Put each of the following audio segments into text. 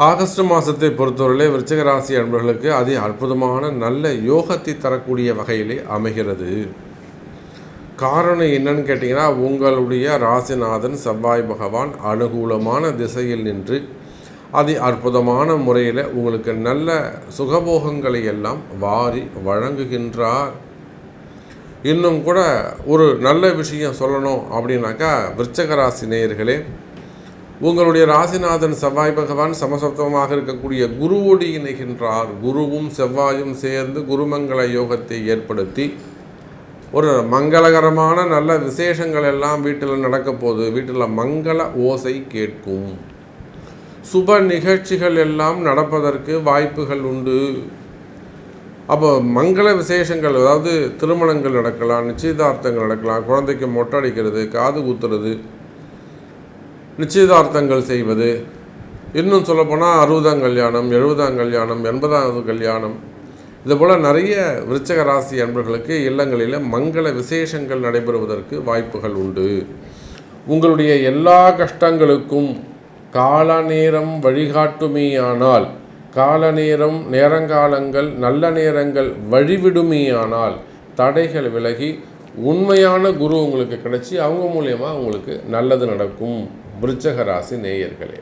August மாதத்தை பொறுத்தவரையிலே விருச்சக ராசி அன்பர்களுக்கு அதி அற்புதமான நல்ல யோகத்தை தரக்கூடிய வகையிலே அமைகிறது. காரணம் என்னன்னு கேட்டிங்கன்னா உங்களுடைய ராசிநாதன் செவ்வாய் பகவான் அனுகூலமான திசையில் நின்று அதி அற்புதமான முறையில் உங்களுக்கு நல்ல சுகபோகங்களை எல்லாம் வாரி வழங்குகின்றார். இன்னும் கூட ஒரு நல்ல விஷயம் சொல்லணும் அப்படின்னாக்கா விருச்சகராசி நேயர்களே உங்களுடைய ராசிநாதன் செவ்வாய் பகவான் சமசப்தமாக இருக்கக்கூடிய குருவோடு இணைகின்றார். குருவும் செவ்வாயும் சேர்ந்து குருமங்கள யோகத்தை ஏற்படுத்தி ஒரு மங்களகரமான நல்ல விசேஷங்கள் எல்லாம் வீட்டில் நடக்க போகுது. வீட்டில் மங்கள ஓசை கேட்கும். சுப நிகழ்ச்சிகள் எல்லாம் நடப்பதற்கு வாய்ப்புகள் உண்டு. அப்போ மங்கள விசேஷங்கள் அதாவது திருமணங்கள் நடக்கலாம் நிச்சயதார்த்தங்கள் நடக்கலாம் குழந்தைக்கு மொட்டை அடிக்கிறது காது குத்துறது நிச்சயதார்த்தங்கள் செய்வது. இன்னும் சொல்லப்போனால் அறுபதாம் கல்யாணம் எழுபதாம் கல்யாணம் எண்பதாவது கல்யாணம். இதுபோல் நிறைய விருச்சக ராசி அன்பர்களுக்கு இல்லங்களில் மங்கள விசேஷங்கள் நடைபெறுவதற்கு வாய்ப்புகள் உண்டு. உங்களுடைய எல்லா கஷ்டங்களுக்கும் கால நேரம் வழிகாட்டுமேயானால் கால நேரம் நேரங்காலங்கள் நல்ல நேரங்கள் வழிவிடுமேயானால் தடைகள் விலகி உண்மையான குரு உங்களுக்கு கிடைச்சி அவங்க மூலயமா உங்களுக்கு நல்லது நடக்கும். விருச்சக ராசி நேயர்களே.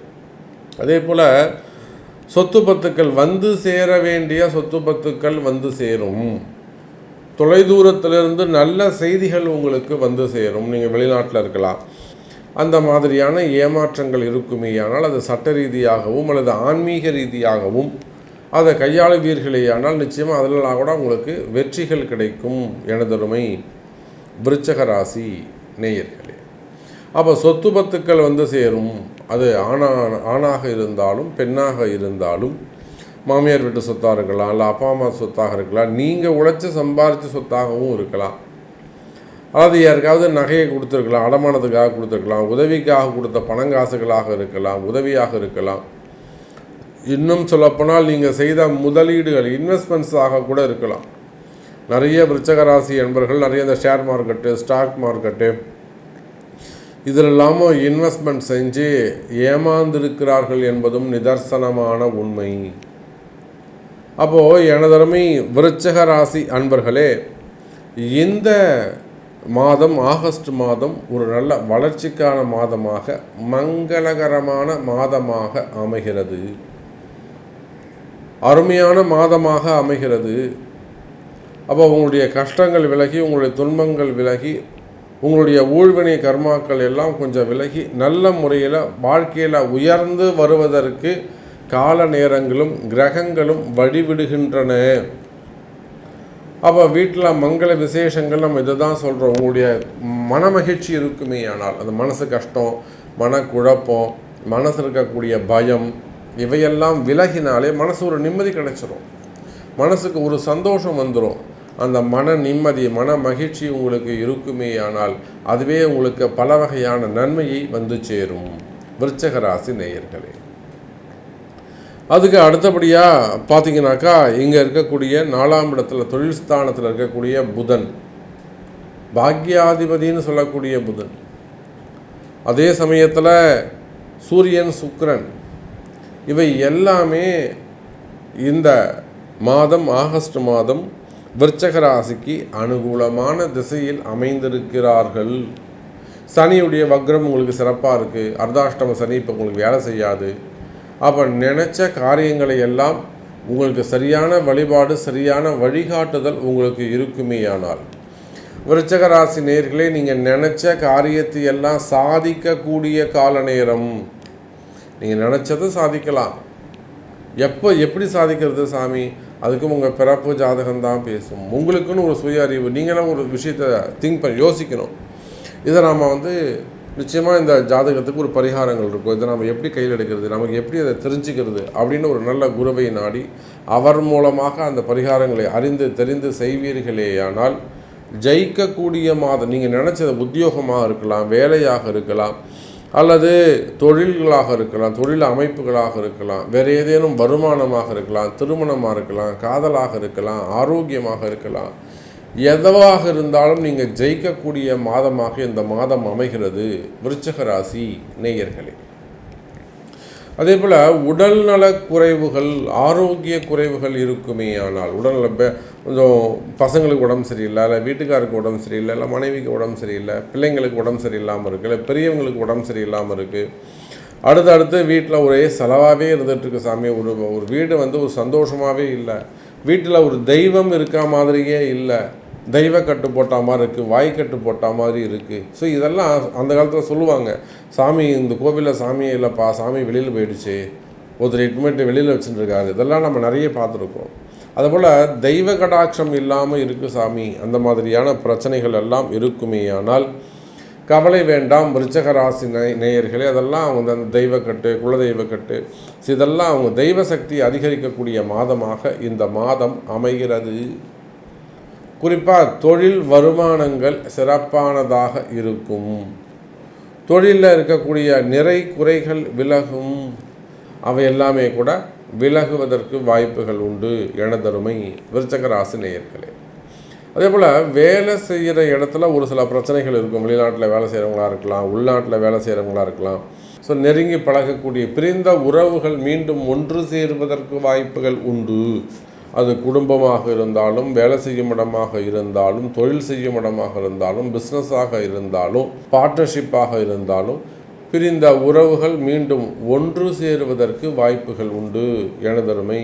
அதே போல் சொத்து பத்துக்கள் வந்து சேர வேண்டிய சொத்து பத்துக்கள் வந்து சேரும். தொலைதூரத்திலிருந்து நல்ல செய்திகள் உங்களுக்கு வந்து சேரும். நீங்கள் வெளிநாட்டில் இருக்கலாம். அந்த மாதிரியான ஏமாற்றங்கள் இருக்குமேயானால் அது சட்ட ரீதியாகவும் அல்லது ஆன்மீக ரீதியாகவும் அதை கையாளுவீர்களேயானால் நிச்சயமாக அதிலெல்லாம் கூட உங்களுக்கு வெற்றிகள் கிடைக்கும் எனதருமை. விருச்சக ராசி நேயர்களே அப்போ சொத்து பத்துக்கள் வந்து சேரும். அது ஆணா ஆணாக இருந்தாலும் பெண்ணாக இருந்தாலும் மாமியார் வீட்டு சொத்தாக இருக்கலாம் இல்லை அப்பா அம்மா சொத்தாக இருக்கலாம் நீங்கள் உழைச்சி சம்பாரித்த சொத்தாகவும் இருக்கலாம். அதாவது யாருக்காவது நகையை கொடுத்துருக்கலாம் அடமானத்துக்காக கொடுத்துருக்கலாம் உதவிக்காக கொடுத்த பணங்காசுகளாக இருக்கலாம் உதவியாக இருக்கலாம். இன்னும் சொல்லப்போனால் நீங்கள் செய்த முதலீடுகள் இன்வெஸ்ட்மெண்ட்ஸாக கூட இருக்கலாம். நிறைய விருச்சகராசி என்பர்கள் நிறைய இந்த ஷேர் மார்க்கெட்டு ஸ்டாக் மார்க்கெட்டு இதில் இல்லாமல் இன்வெஸ்ட்மெண்ட் செஞ்சு ஏமாந்திருக்கிறார்கள் என்பதும் நிதர்சனமான உண்மை. அப்போது எனதருமை விருச்சக ராசி அன்பர்களே இந்த மாதம் ஆகஸ்ட் மாதம் ஒரு நல்ல வளர்ச்சிக்கான மாதமாக மங்களகரமான மாதமாக அமைகிறது. அருமையான மாதமாக அமைகிறது. அப்போ உங்களுடைய கஷ்டங்கள் விலகி உங்களுடைய துன்பங்கள் விலகி உங்களுடைய ஊழ்வினை கர்மாக்கள் எல்லாம் கொஞ்சம் விலகி நல்ல முறையில் வாழ்க்கையில் உயர்ந்து வருவதற்கு கால நேரங்களும் கிரகங்களும் வழிவிடுகின்றன. அப்போ வீட்டில் மங்கள விசேஷங்கள் நம்ம இதை தான் சொல்கிறோம் உங்களுடைய மன மகிழ்ச்சி இருக்குமே ஆனால் அது மனசு கஷ்டம் மனக்குழப்பம் மனசு இருக்கக்கூடிய பயம் இவையெல்லாம் விலகினாலே மனசு ஒரு நிம்மதி கிடைச்சிரும். மனசுக்கு ஒரு சந்தோஷம் வந்துடும் அந்த மன நிம்மதி மன மகிழ்ச்சி உங்களுக்கு இருக்குமே ஆனால் அதுவே உங்களுக்கு பல வகையான நன்மையை வந்து சேரும். விருச்சக ராசி நேயர்களே. அதுக்கு அடுத்தபடியாக பார்த்தீங்கன்னாக்கா இங்கே இருக்கக்கூடிய நாலாம் இடத்துல தொழில் ஸ்தானத்தில் இருக்கக்கூடிய புதன். பாக்யாதிபதினு சொல்லக்கூடிய புதன். அதே சமயத்தில் சூரியன் சுக்ரன் இவை எல்லாமே இந்த மாதம் ஆகஸ்ட் மாதம் விருச்சக ராசிக்கு அனுகூலமான திசையில் அமைந்திருக்கிறார்கள். சனியுடைய வக்ரம் உங்களுக்கு சிறப்பாக இருக்குது அர்த்தாஷ்டம சனி இப்போ உங்களுக்கு வேலை செய்யாது. அப்போ நினச்ச காரியங்களை எல்லாம் உங்களுக்கு சரியான வழிபாடு சரியான வழிகாட்டுதல் உங்களுக்கு இருக்குமேயானால் விருச்சக ராசி நேர்களே நீங்கள் நினச்ச காரியத்தை எல்லாம் சாதிக்கக்கூடிய கால நேரம். நீங்கள் நினச்சதை சாதிக்கலாம். எப்போ எப்படி சாதிக்கிறது சாமி? அதுக்கும் உங்கள் பிறப்பு ஜாதகம் தான் பேசும். உங்களுக்குன்னு ஒரு சுய அறிவு நீங்களும் ஒரு விஷயத்தை திங்க் பண்ணி யோசிக்கணும். இதை நாம் வந்து நிச்சயமாக இந்த ஜாதகத்துக்கு ஒரு பரிகாரங்கள் இருக்கும். இதை நம்ம எப்படி கையில் எடுக்கிறது நமக்கு எப்படி அதை தெரிஞ்சுக்கிறது அப்படின்னு ஒரு நல்ல குருவை நாடி அவர் மூலமாக அந்த பரிகாரங்களை அறிந்து தெரிந்து செய்வீர்களேயானால் ஜெயிக்கக்கூடிய மாதம் நீங்கள் நினச்சது உத்தியோகமாக இருக்கலாம் வேலையாக இருக்கலாம் அல்லது தொழில்களாக இருக்கலாம் தொழில் அமைப்புகளாக இருக்கலாம் வேறு ஏதேனும் வருமானமாக இருக்கலாம் திருமணமாக இருக்கலாம் காதலாக இருக்கலாம் ஆரோக்கியமாக இருக்கலாம். எதுவாக இருந்தாலும் நீங்கள் ஜெயிக்கக்கூடிய மாதமாக இந்த மாதம் அமைகிறது. விருச்சக ராசி நேயர்களே. அதே போல் உடல்நல குறைவுகள் ஆரோக்கிய குறைவுகள் இருக்குமே ஆனால் உடல்நல கொஞ்சம் பசங்களுக்கு உடம்பு சரியில்லை இல்லை வீட்டுக்காருக்கு உடம்பு சரியில்லை இல்லை மனைவிக்கு உடம்பு சரியில்லை பிள்ளைங்களுக்கு உடம்பு சரியில்லாமல் இருக்குது இல்லை பெரியவங்களுக்கு உடம்பு சரியில்லாமல் இருக்குது அடுத்தடுத்து வீட்டில் ஒரே செலவாகவே இருந்துகிட்ருக்கு சாமி. ஒரு ஒரு வீடு வந்து ஒரு சந்தோஷமாகவே இல்லை. வீட்டில் ஒரு தெய்வம் இருக்கா மாதிரியே இல்லை. தெய்வ கட்டு போட்டால் மாதிரி இருக்குது வாய் கட்டு போட்ட மாதிரி இருக்குது ஸோ இதெல்லாம் அந்த காலத்தில் சொல்லுவாங்க. சாமி இந்த கோவிலில் சாமி இல்லைப்பா சாமி வெளியில் போயிடுச்சு. ஒருத்தர் இட்மெண்ட்டு வெளியில் வச்சுட்டுருக்காரு இதெல்லாம் நம்ம நிறைய பார்த்துருக்கோம். அதுபோல் தெய்வ கடாட்சம் இல்லாமல் இருக்குது சாமி. அந்த மாதிரியான பிரச்சனைகள் எல்லாம் இருக்குமே ஆனால் கவலை வேண்டாம் விருச்சக ராசி நே- நேயர்களே அதெல்லாம் அவங்க அந்த தெய்வக்கட்டு குலதெய்வக்கட்டு இதெல்லாம் அவங்க தெய்வ சக்தி அதிகரிக்கக்கூடிய மாதமாக இந்த மாதம் அமைகிறது. குறிப்பாக தொழில் வருமானங்கள் சிறப்பானதாக இருக்கும். தொழிலில் இருக்கக்கூடிய நிறை குறைகள் விலகும். அவை எல்லாமே கூட விலகுவதற்கு வாய்ப்புகள் உண்டு எனதருமை விருச்சகராசி நேயர்களே. அதே போல் வேலை செய்கிற இடத்துல ஒரு சில பிரச்சனைகள் இருக்கும். வெளிநாட்டில் வேலை செய்கிறவங்களா இருக்கலாம் உள்நாட்டில் வேலை செய்கிறவங்களா இருக்கலாம். ஸோ நெருங்கி பழகக்கூடிய பிரிந்த உறவுகள் மீண்டும் ஒன்று சேருவதற்கு வாய்ப்புகள் உண்டு. அது குடும்பமாக இருந்தாலும் வேலை செய்யும் இடமாக இருந்தாலும் தொழில் செய்யும் இடமாக இருந்தாலும் பிஸ்னஸாக இருந்தாலும் பார்ட்னர்ஷிப்பாக இருந்தாலும் பிரிந்த உறவுகள் மீண்டும் ஒன்று சேருவதற்கு வாய்ப்புகள் உண்டு. எனதருமை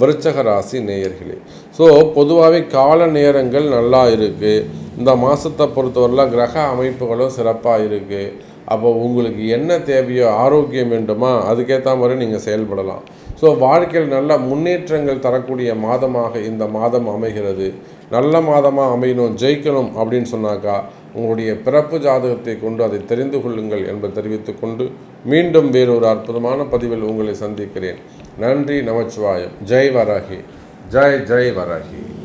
விருச்சக ராசி நேயர்களே. ஸோ பொதுவாகவே கால நேரங்கள் நல்லா இருக்குது இந்த மாதத்தை பொறுத்தவரையில் கிரக அமைப்புகளும் சிறப்பாக இருக்குது அப்போ உங்களுக்கு என்ன தேவையோ ஆரோக்கியம் வேண்டுமா அதுக்கேற்ற மாதிரி நீங்கள் செயல்படலாம். ஸோ வாழ்க்கையில் நல்ல முன்னேற்றங்கள் தரக்கூடிய மாதமாக இந்த மாதம் அமைகிறது. நல்ல மாதமாக அமையணும் ஜெயிக்கணும் அப்படின்னு சொன்னாக்கா உங்களுடைய பிறப்பு ஜாதகத்தை கொண்டு அதை தெரிந்து கொள்ளுங்கள் என்பதை தெரிவித்துக்கொண்டு மீண்டும் வேறொரு அற்புதமான பதிவில் உங்களை சந்திக்கிறேன். நன்றி நமச்சிவாயம். ஜெய் வராகி. ஜெய் ஜெய் வராகி.